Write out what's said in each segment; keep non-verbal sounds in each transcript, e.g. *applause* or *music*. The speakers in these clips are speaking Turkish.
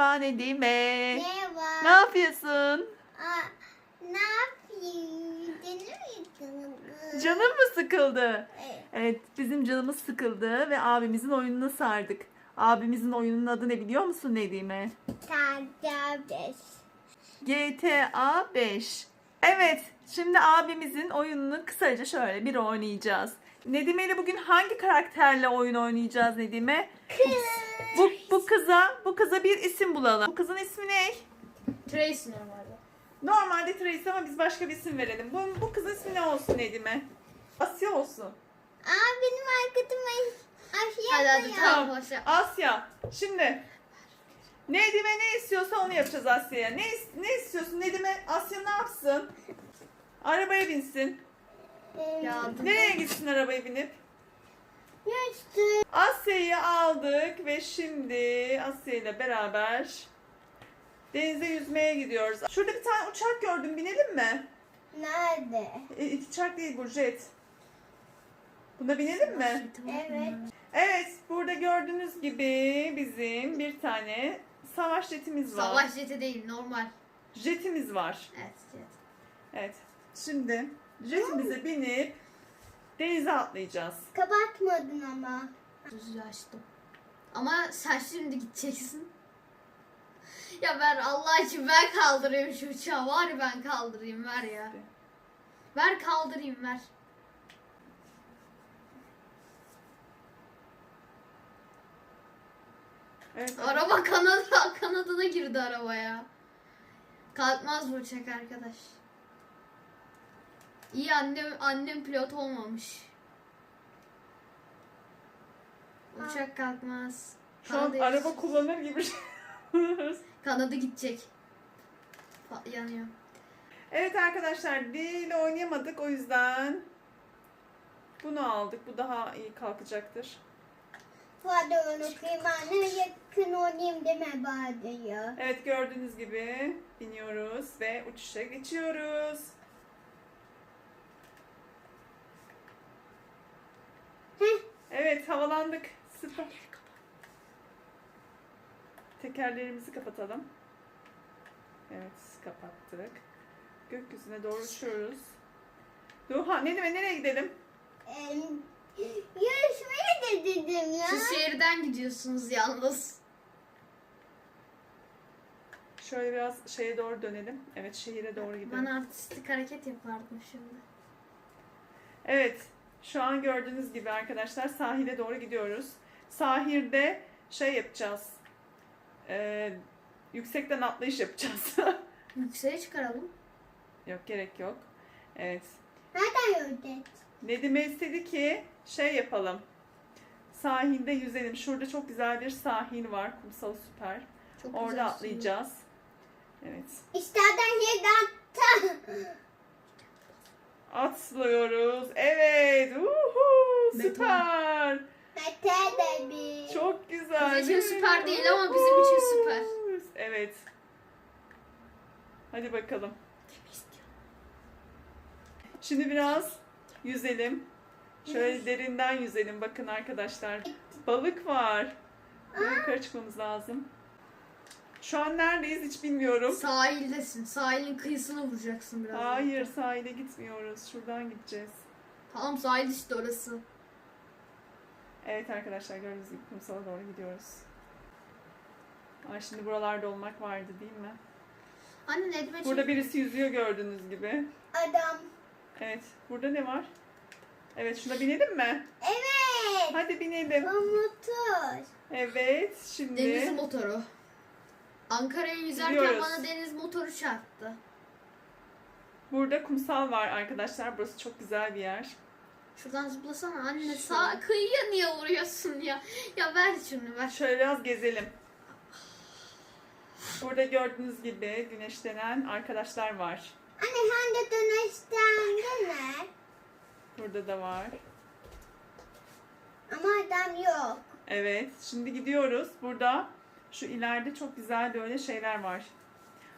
Merhaba Nedime. Merhaba. Ne yapıyorsun? Aa, ne yapayım? Canım mı sıkıldı? Evet. Evet bizim canımız sıkıldı ve abimizin oyununu sardık. Abimizin oyununun adı ne biliyor musun Nedime? Kardeş. GTA 5. Evet, şimdi abimizin oyununu kısaca şöyle bir oynayacağız. Nedime ile bugün hangi karakterle oyun oynayacağız Nedime? Bu, bu kıza bu kıza bir isim bulalım. Bu kızın ismi ne? Trace normalde. Normalde Trace ama biz başka bir isim verelim. Bu, bu kızın ismi ne olsun Nedime? Asya olsun. Aa benim arkadaşım Hadi aşağıda hadi ya. tamam. Asya. Şimdi Nedime ne istiyorsa onu yapacağız Asya'ya. Ne, is- ne istiyorsun Nedime? Asya ne yapsın? Arabaya binsin. Ee, Nereye gitsin arabaya binip? Asya'yı aldık ve şimdi Asya ile beraber denize yüzmeye gidiyoruz. Şurada bir tane uçak gördüm. Binelim mi? Nerede? E, uçak değil bu jet. Buna binelim mi? Evet. Evet, burada gördüğünüz gibi bizim bir tane savaş jetimiz var. Savaş jeti değil normal. Jetimiz var. Evet jet. Evet. Şimdi jetimize binip denize atlayacağız. Kapatmadın ama. Düzü açtım. Ama sen şimdi gideceksin. Ya ver Allah için ben kaldırayım şu uçağı. Var ya ben kaldırayım ver ya. Ver kaldırayım ver. Evet. Araba Kanada kanadına girdi arabaya. Kalkmaz bu uçak arkadaş. İyi annem annem pilot olmamış. Uçak kalkmaz. Şu an araba kullanır gibi. Kanada gidecek. Yanıyor. evet arkadaşlar değil oynayamadık o yüzden bunu aldık. Bu daha iyi kalkacaktır. Hadi onu kıymana yakın olayım deme bari ya. Evet gördüğünüz gibi biniyoruz ve uçuşa geçiyoruz. Heh. Evet havalandık. Süper. Tekerlerimizi kapatalım. Evet kapattık. Gökyüzüne doğru uçuyoruz. Duha ne demek nereye gidelim? Ee, yarışmaya da dedim ya. Siz şehirden gidiyorsunuz yalnız. Şöyle biraz şeye doğru dönelim. Evet şehire doğru gidelim. Ben artistik hareket yapardım şimdi. Evet, şu an gördüğünüz gibi arkadaşlar sahile doğru gidiyoruz. Sahilde şey yapacağız. Ee, yüksekten atlayış yapacağız. *laughs* Yükseğe çıkaralım. yok gerek yok. Evet. Nereden gördün? Nedime istedi ki şey yapalım. Sahilde yüzelim. Şurada çok güzel bir sahil var. Kumsalı süper. Çok Orada güzel atlayacağız. Evet. İsterden yerden ta. Atlıyoruz. Evet. Uhu, süper. Çok güzel. Kız için süper değil ama bizim için süper. Evet. Hadi bakalım. Şimdi biraz yüzelim. Şöyle derinden yüzelim. Bakın arkadaşlar. Balık var. Böyle yukarı çıkmamız lazım. Şu an neredeyiz hiç bilmiyorum. Sahildesin. Sahilin kıyısına vuracaksın biraz. Hayır sahile gitmiyoruz. Şuradan gideceğiz. Tamam sahil işte orası. Evet arkadaşlar gördüğünüz gibi kumsala doğru gidiyoruz. Ay şimdi buralarda olmak vardı değil mi? Anne Nedime Burada birisi yüzüyor gördüğünüz gibi. Adam. Evet. Burada ne var? Evet şuna binelim mi? Evet. Hadi binelim. Motor. Evet şimdi Deniz motoru. Ankara'ya yüzerken Gidiyoruz. bana deniz motoru çarptı. burada kumsal var arkadaşlar. Burası çok güzel bir yer. Şuradan zıplasana anne. Şu- Sağ kıyıya niye vuruyorsun ya? Ya ver şunu ver. Şöyle biraz gezelim. Burada gördüğünüz gibi güneşlenen arkadaşlar var. Anne sen de döner. Burada da var. Ama adam yok. Evet. Şimdi gidiyoruz. Burada şu ileride çok güzel böyle şeyler var.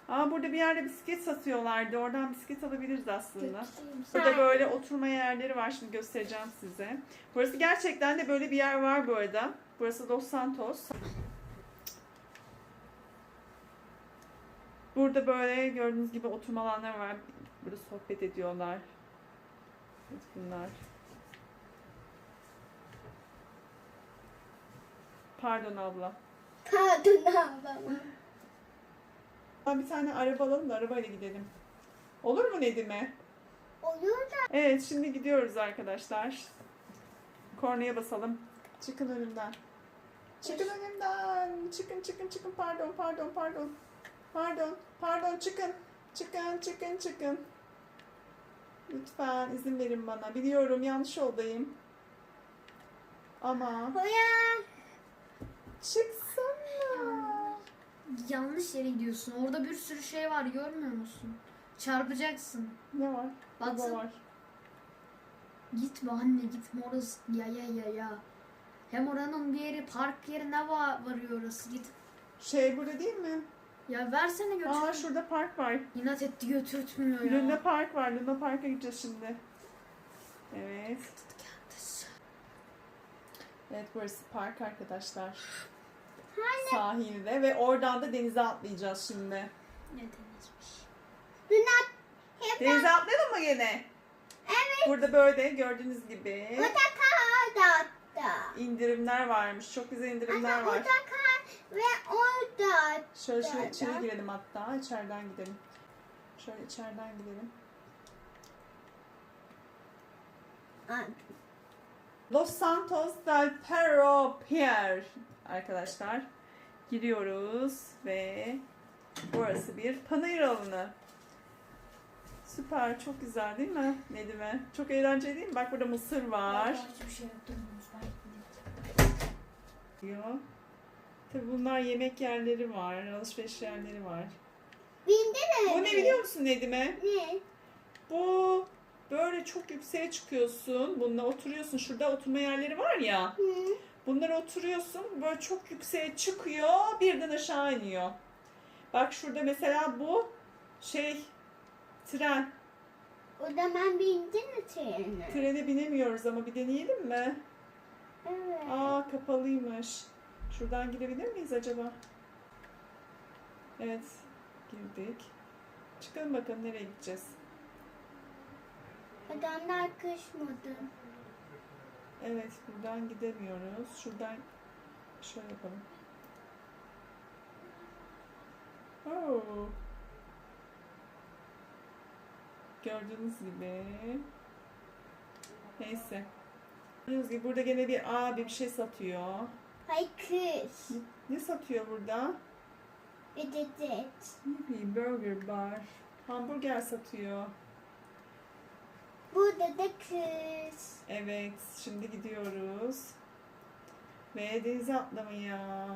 Aa burada bir yerde bisiklet satıyorlardı. Oradan bisiklet alabiliriz aslında. Burada böyle oturma yerleri var. Şimdi göstereceğim size. Burası gerçekten de böyle bir yer var bu arada. Burası Los Santos. Burada böyle gördüğünüz gibi oturma alanları var. Burada sohbet ediyorlar. Evet, bunlar. Pardon abla. Pardon ablam. Ben bir tane araba alalım da arabayla gidelim. Olur mu Nedim'e? Olur da Evet şimdi gidiyoruz arkadaşlar. Kornaya basalım. Çıkın önümden. Çıkın önümden. Çıkın çıkın çıkın. Pardon pardon pardon. Pardon pardon çıkın. Çıkın çıkın çıkın. Lütfen izin verin bana. Biliyorum yanlış yoldayım. Ama Hoya. çıksana. Yanlış yere gidiyorsun. Orada bir sürü şey var görmüyor musun? Çarpacaksın. Ne var? Baksana. var. Gitme anne gitme orası ya ya ya ya. Hem oranın bir yeri park yeri ne var varıyor orası git. Şey burada değil mi? Ya versene götür. Aa şurada park var. İnat etti götürtmüyor ya. Luna Park var. Luna Park'a gideceğiz şimdi. Evet. Evet burası park arkadaşlar. Sahilde ve oradan da denize atlayacağız şimdi. Ne denizmiş. Hep Denize atlayalım mı gene? evet. Burada böyle gördüğünüz gibi Burada kar da da. indirimler varmış. Çok güzel indirimler Ama var. orada kar ve orada. Şöyle şöyle da- içeri da. girelim hatta. içeriden gidelim. Şöyle içeriden gidelim. Los Santos del Perro Pier arkadaşlar. Giriyoruz ve burası bir panayır alanı. Süper, çok güzel değil mi Nedime? Çok eğlenceli değil mi? Bak burada mısır var. Hiçbir şey. Tabii bunlar yemek yerleri var, alışveriş yerleri var. Binde de. Bu ne biliyor musun Nedime? Ne? Bu böyle çok yükseğe çıkıyorsun. Bununla oturuyorsun. Şurada oturma yerleri var ya. Hı. Bunlara oturuyorsun. Böyle çok yükseğe çıkıyor. Birden aşağı iniyor. Bak şurada mesela bu şey tren. O zaman bindin mi trene? Trene binemiyoruz ama bir deneyelim mi? Evet. Aa kapalıymış. Şuradan girebilir miyiz acaba? Evet. Girdik. Çıkalım bakalım nereye gideceğiz. Adamlar kışmadı. Evet buradan gidemiyoruz. Şuradan şöyle yapalım. Oo. Gördüğünüz gibi. Neyse. Gördüğünüz gibi burada gene bir abi bir şey satıyor. Hay kış. Ne satıyor burada? Ededet. Ne bileyim burger bar. Hamburger satıyor. Burada da kış. Evet, şimdi gidiyoruz. Ve denize atlamaya.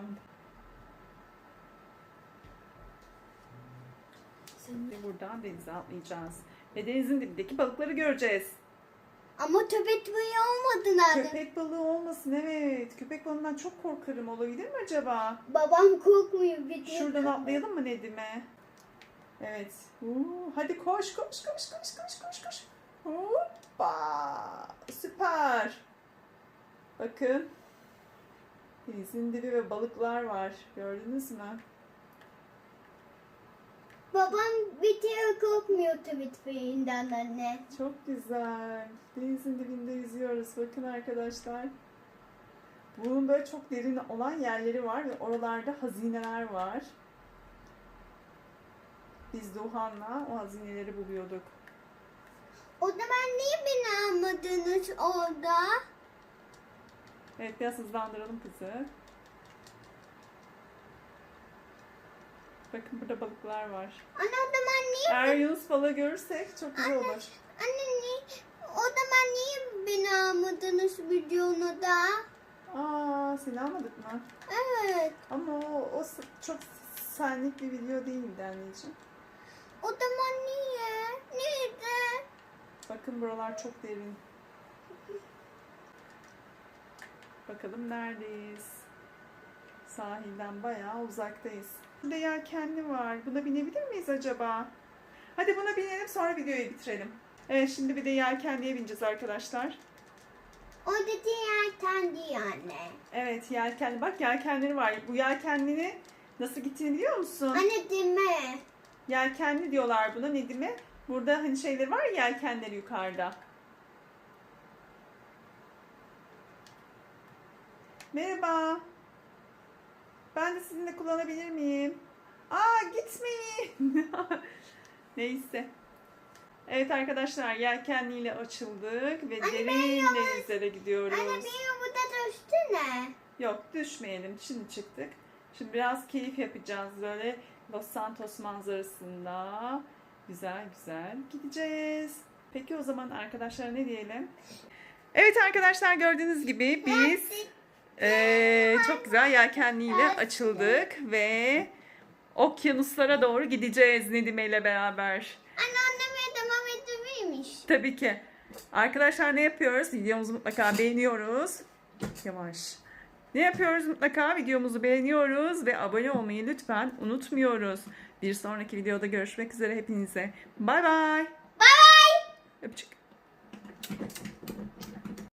Ve buradan denize atlayacağız. Ve denizin dibindeki balıkları göreceğiz. Ama töbet boyu olmadı nerede? Köpek balığı olmasın evet. Köpek balığından çok korkarım. Olabilir mi acaba? Babam korkmuyor bir de. Şuradan atlayalım mı Nedim'e? Evet. Uuu, hadi koş koş koş koş koş koş koş. Hoppa! Süper. Bakın. Denizin dibi ve balıklar var. Gördünüz mü? Babam kere korkmuyor töbet boyundan anne. Çok güzel. Denizin dibinde yüzüyoruz. Bakın arkadaşlar. Bunun böyle çok derin olan yerleri var ve oralarda hazineler var. Biz Duhan'la o hazineleri buluyorduk. O zaman niye beni almadınız orada? Evet biraz hızlandıralım kızı. Bakın burada balıklar var. Anne o zaman niye? Eğer Yunus balığı görürsek çok güzel olur. Anne niye? O zaman niye beni almadınız videonu da? Aa seni almadık mı? Evet. Ama o, o çok senlik bir video değildi anneciğim. O zaman niye? Neydi? Bakın buralar çok derin. Bakalım neredeyiz? Sahilden bayağı uzaktayız. Burada yelkenli var. Buna binebilir miyiz acaba? Hadi buna binelim sonra videoyu bitirelim. Evet şimdi bir de yelkenliye bineceğiz arkadaşlar. Orada diğer kendi anne. Evet yelkenli. Bak yelkenleri var. Bu yelkenlinin nasıl gittiğini biliyor musun? Anne deme. Yelkenli diyorlar buna Nedim'e. Burada hani şeyleri var ya yelkenleri yukarıda. Merhaba. Ben de sizinle kullanabilir miyim? Aa gitmeyin. *laughs* Neyse. Evet arkadaşlar yelkenliyle açıldık ve derin denizlere gidiyoruz. Anne benim burada düştü ne? Yok düşmeyelim. Şimdi çıktık. Şimdi biraz keyif yapacağız böyle Los Santos manzarasında. Güzel güzel gideceğiz. Peki o zaman arkadaşlar ne diyelim? Evet arkadaşlar gördüğünüz gibi biz eee, çok güzel yelkenliyle açıldık ve okyanuslara doğru gideceğiz Nedime ile beraber. Anne anneme devam edebilirmiş. Tabii ki. Arkadaşlar ne yapıyoruz? Videomuzu mutlaka beğeniyoruz. Yavaş. Ne yapıyoruz mutlaka? Videomuzu beğeniyoruz ve abone olmayı lütfen unutmuyoruz. Bir sonraki videoda görüşmek üzere hepinize. Bay bay. Bay bay. Öpücük.